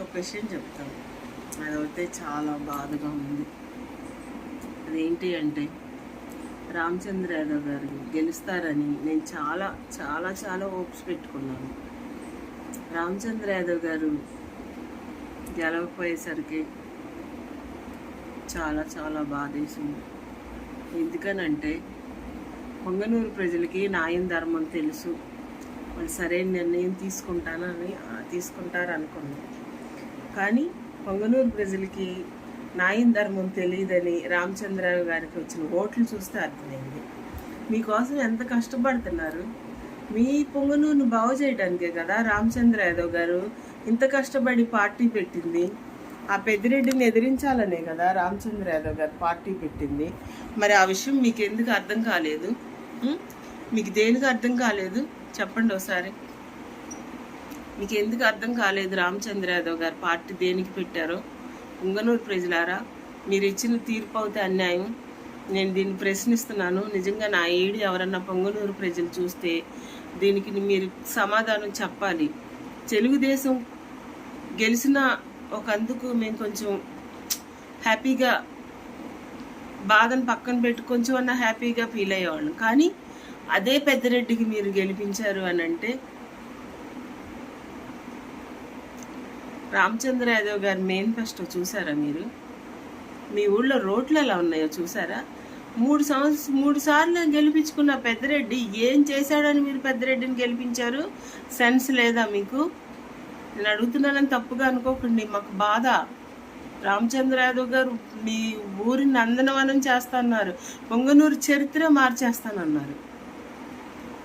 ఒక విషయం చెప్తాను. అదైతే చాలా బాధగా ఉంది. అదేంటి అంటే రామచంద్ర యాదవ్ గారు గెలుస్తారని నేను చాలా చాలా చాలా హోప్స్ పెట్టుకున్నాను. రామచంద్ర యాదవ్ గారు గెలవపోయేసరికి చాలా చాలా బాధేసింది. ఎందుకనంటే పొంగనూరు ప్రజలకి న్యాయం ధర్మం తెలుసు. వాళ్ళు సరైన నిర్ణయం తీసుకుంటానని తీసుకుంటారనుకున్నాను. కానీ పొంగనూరు ప్రజలకి న్యాయం ధర్మం తెలియదని రామచంద్రరావు గారికి వచ్చిన ఓట్లు చూస్తే అర్థమైంది. మీకోసం ఎంత కష్టపడుతున్నారు? మీ పొంగనూరును బాగు చేయడానికే కదా రామచంద్ర యాదవ్ గారు ఇంత కష్టపడి పార్టీ పెట్టింది? ఆ పెద్దిరెడ్డిని ఎదిరించాలనే కదా రామచంద్ర యాదవ్ గారు పార్టీ పెట్టింది. మరి ఆ విషయం మీకు ఎందుకు అర్థం కాలేదు? మీకు దేనికి అర్థం కాలేదు? చెప్పండి ఒకసారి. మీకు ఎందుకు అర్థం కాలేదు రామచంద్ర యాదవ్ గారు? పార్టీ దేనికి పెట్టారో? ఉంగనూరు ప్రజలారా మీరు ఇచ్చిన తీర్పు అవుతే అన్యాయం. నేను దీన్ని ప్రశ్నిస్తున్నాను. నిజంగా నా ఏడు ఎవరన్నా పొంగనూరు ప్రజలు చూస్తే దీనికి మీరు సమాధానం చెప్పాలి. తెలుగుదేశం గెలిచిన ఒక అందుకు మేము కొంచెం హ్యాపీగా బాధను పక్కన పెట్టి కొంచెం అన్నా హ్యాపీగా ఫీల్ అయ్యేవాళ్ళం. కానీ అదే పెద్దరెడ్డికి మీరు గెలిపించారు అని అంటే రామచంద్ర యాదవ్ గారి మేనిఫెస్టో చూసారా మీరు? మీ ఊళ్ళో రోడ్లు ఎలా ఉన్నాయో చూసారా? మూడు సంవత్సరం మూడు సార్లు గెలిపించుకున్న పెద్దరెడ్డి ఏం చేశాడని మీరు పెద్దరెడ్డిని గెలిపించారు? సెన్స్ లేదా మీకు? నేను అడుగుతున్నానని తప్పుగా అనుకోకండి మాకు బాధ. రామచంద్ర యాదవ్ గారు మీ ఊరిని నందనవనం చేస్తాన్నారు పొంగనూరు చరిత్ర మార్చేస్తానన్నారు.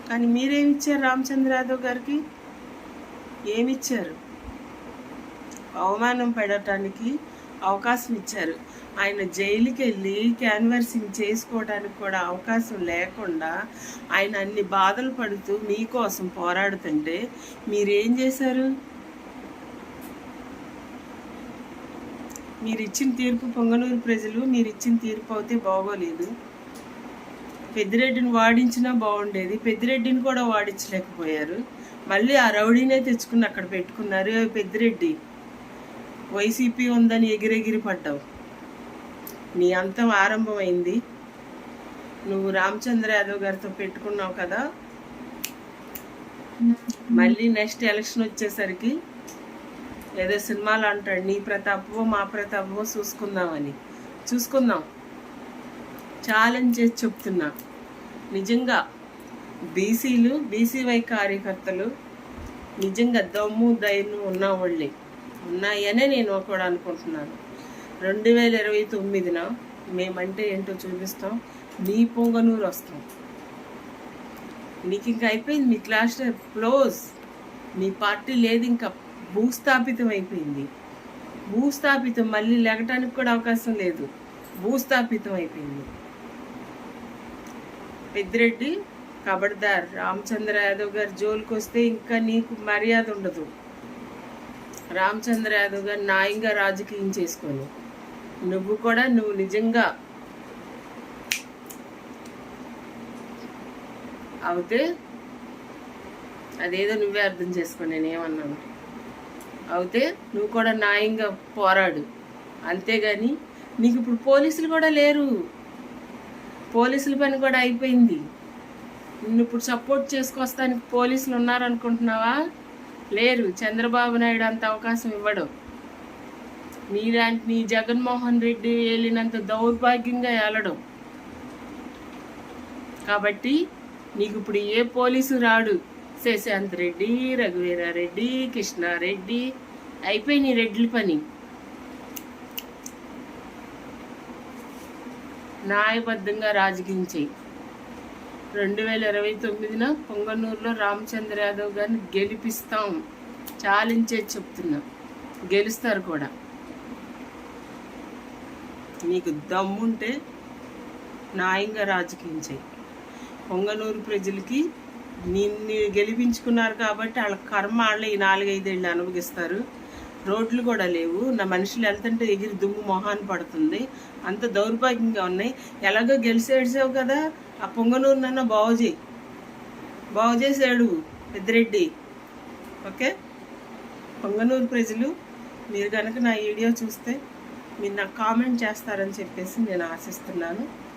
కానీ మీరేమిచ్చారు రామచంద్ర యాదవ్ గారికి? ఏమిచ్చారు అవమానం పడటానికి అవకాశం ఇచ్చారు. ఆయన జైలుకి వెళ్ళి క్యాన్వర్సింగ్ చేసుకోవడానికి కూడా అవకాశం లేకుండా ఆయన అన్ని బాధలు పడుతూ మీకోసం పోరాడుతుంటే మీరేం చేశారు? మీరు ఇచ్చిన తీర్పు పొంగనూరు ప్రజలు మీరు ఇచ్చిన తీర్పు అయితే బాగోలేదు. పెద్దిరెడ్డిని వాడించినా బాగుండేది. పెద్దిరెడ్డిని కూడా వాడించలేకపోయారు. మళ్ళీ ఆ రౌడీనే తెచ్చుకుని అక్కడ పెట్టుకున్నారు పెద్దిరెడ్డి. వైసీపీ ఉందని ఎగిరెగిరి పడ్డావు. నీ అంతం ఆరంభమైంది. నువ్వు రామచంద్ర యాదవ్ గారితో పెట్టుకున్నావు కదా? మళ్ళీ నెక్స్ట్ ఎలక్షన్ వచ్చేసరికి ఏదో సినిమాలు అంటాడు నీ ప్రతాపమో మా ప్రతాపమో చూసుకుందామని. చూసుకుందాం. ఛాలెంజ్ చేసి చెప్తున్నా. నిజంగా బీసీలు బీసీవై కార్యకర్తలు నిజంగా దమ్ము ధైర్యం ఉన్నావాళ్ళే. ఉన్నాయనే నేను కూడా అనుకుంటున్నాను. రెండు వేల ఇరవై తొమ్మిదిన మేమంటే ఏంటో చూపిస్తాం. మీ పొంగనూరు వస్తాం. నీకు ఇంకా అయిపోయింది మీ క్లాస్ క్లోజ్. మీ పార్టీ లేదు ఇంకా. భూస్థాపితం అయిపోయింది. భూస్థాపితం మళ్ళీ లెగటానికి కూడా అవకాశం లేదు. భూస్థాపితం అయిపోయింది. పెద్దిరెడ్డి కబడ్దార్ రామచంద్ర యాదవ్ గారి జోలికి వస్తే ఇంకా నీకు మర్యాద ఉండదు. రామచంద్ర యాదవ్ గారు న్యాయంగా రాజకీయం చేసుకొని నువ్వు కూడా నువ్వు నిజంగా అవుతే అదేదో నువ్వే అర్థం చేసుకో నేనేమన్నాను. అవుతే నువ్వు కూడా న్యాయంగా పోరాడు. అంతేగాని నీకు ఇప్పుడు పోలీసులు కూడా లేరు. పోలీసుల పని కూడా అయిపోయింది. నిన్ను ఇప్పుడు సపోర్ట్ చేసుకొస్తానికి పోలీసులు ఉన్నారనుకుంటున్నావా? లేరు. చంద్రబాబు నాయుడు అంత అవకాశం ఇవ్వడు. నీలాంటి నీ జగన్మోహన్ రెడ్డి వెళ్ళినంత దౌర్భాగ్యంగా వెళ్ళడం కాబట్టి నీకు ఇప్పుడు ఏ పోలీసు రాడు? శశాంత్ రెడ్డి రఘువీరారెడ్డి కృష్ణారెడ్డి అయిపోయి నీ రెడ్ల పని. న్యాయబద్ధంగా రాజకీయం చేయి. రెండు వేల ఇరవై తొమ్మిదిన పొంగనూరులో రామచంద్ర యాదవ్ గారిని గెలిపిస్తాం. చాలించే చెప్తున్నా. గెలుస్తారు కూడా. నీకు దమ్ముంటే న్యాయంగా రాజకీయం చేయి. పొంగనూరు ప్రజలకి నిన్ను గెలిపించుకున్నారు కాబట్టి వాళ్ళ కర్మ వాళ్ళు ఈ నాలుగైదేళ్ళు అనుభవిస్తారు. రోడ్లు కూడా లేవు. నా మనుషులు వెళ్తుంటే ఎగిరి దుమ్ము మొహాన్ని పడుతుంది. అంత దౌర్భాగ్యంగా ఉన్నాయి. ఎలాగో గెలిచేసావు కదా? ఆ పొంగనూరు నన్న బావజీ బావజేసాడు పెద్దిరెడ్డి. ఓకే? పొంగనూరు ప్రజలు మీరు కనుక నా వీడియో చూస్తే మీరు నాకు కామెంట్ చేస్తారని చెప్పేసి నేను ఆశిస్తున్నాను.